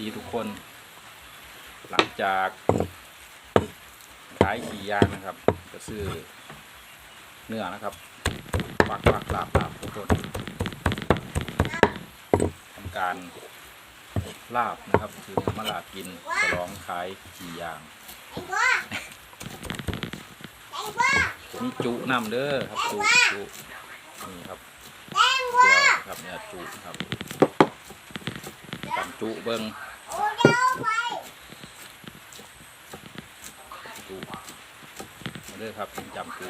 ดีทุกคน หลังจากขายขี่ยางนะครับ ก็ซื้อเนื้อนะครับปักปักลาบลาบทุกคนทำการลาบนะครับ คือเนื้อมะลาบกินฉลองขายขี่ยางไอ้บัวไอ้บัวนี่จุน้ำเด้อครับจุจุนี่ครับแตงบัวเจียวครับเนี่ยจุครับกันจุเบิ้งโอ้เดี๋ยวไปจุมาเด้อครับจำจุ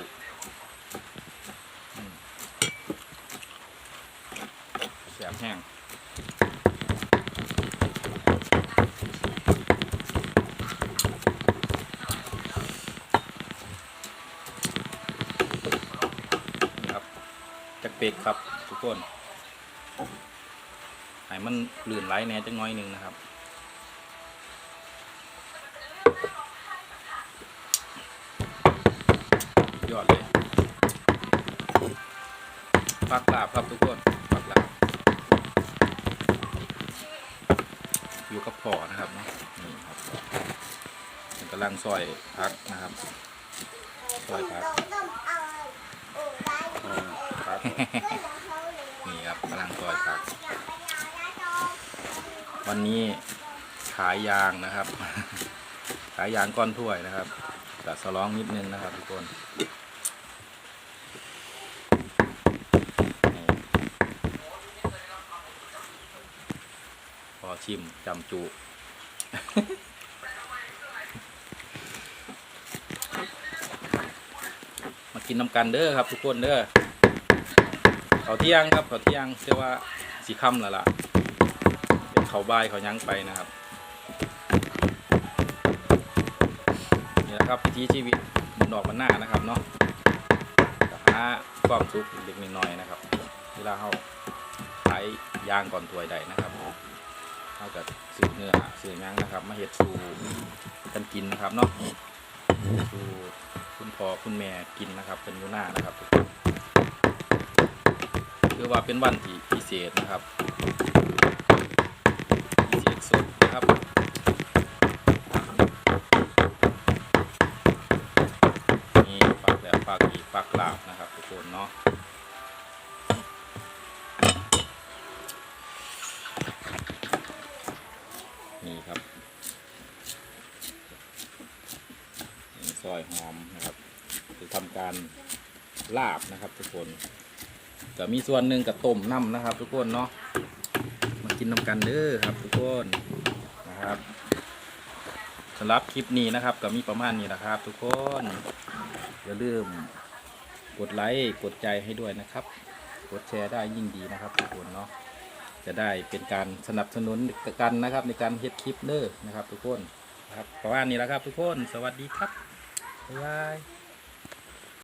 อืมแสบแห้งครับจักเป็กครับทุกคนให้มันลื่นไหลแน่จังน้อยหนึงนะครับ ยอดเลยฟักลาบครับทุกคนฟักลาบอยู่กับพ่อนะครับเนาะนี่ครับมันกำลังซอยพักนะครับซอยพักต้องเอาโอ้ได้อืมพักนี่ครับกำลังซอยพัก วันนี้ขายยางนะครับ ขายยางก้อนถ้วยนะครับจะสลองนิดนึงนะครับทุกคนนี่ ชิมจำจุมากินน้ำกันเด้อครับ ทุกคนเด้อเขาเที่ยงครับเขาเที่ยงเชื่อว่าสีค่ำแล้วล่ะเป็นเขาบายเขายั้งไปนะครับนี่แหละครับวิถีชีวิตมันดอกมันหน้านะครับเนาะหาความสุขเล็กน้อยนะครับ เวลาเขาขายย่างก่อนถวยใดนะครับ เขากับซื้อเนื้อซื้อยังนะครับ มาเห็ดสูกันกินนะครับเนาะสูคุณพ่อคุณแม่กินนะครับ เป็นยูน้านะครับคือว่าเป็นวันที่พิเศษนะครับเสียงสดนะครับนี่ปักแล้วปักอีกปักลาบนะครับทุกคนเนาะนี่ครับนี่ซ อยหอมนะครับคือทำการลาบนะครับ ทุกคนก็มีส่วนหนึ่งกับต้มน้ำนะครับ ทุกคนเนาะมากินน้ำกันเด้อครับ ทุกคนนะครับสำหรับคลิปนี้นะครับก็มีประมาณนี้นะครับ ทุกคนอย่าลืมกดไลค์กดใจให้ด้วยนะครับ กดแชร์ได้ยิ่งดีนะครับ ทุกคนเนาะจะได้เป็นการสนับสนุนกันนะครับ ในการเฮ็ดคลิปเด้อนะครับ ทุกคนนะครับประมาณนี้แล้วครับ ทุกคน สวัสดีครับ Bye-bye.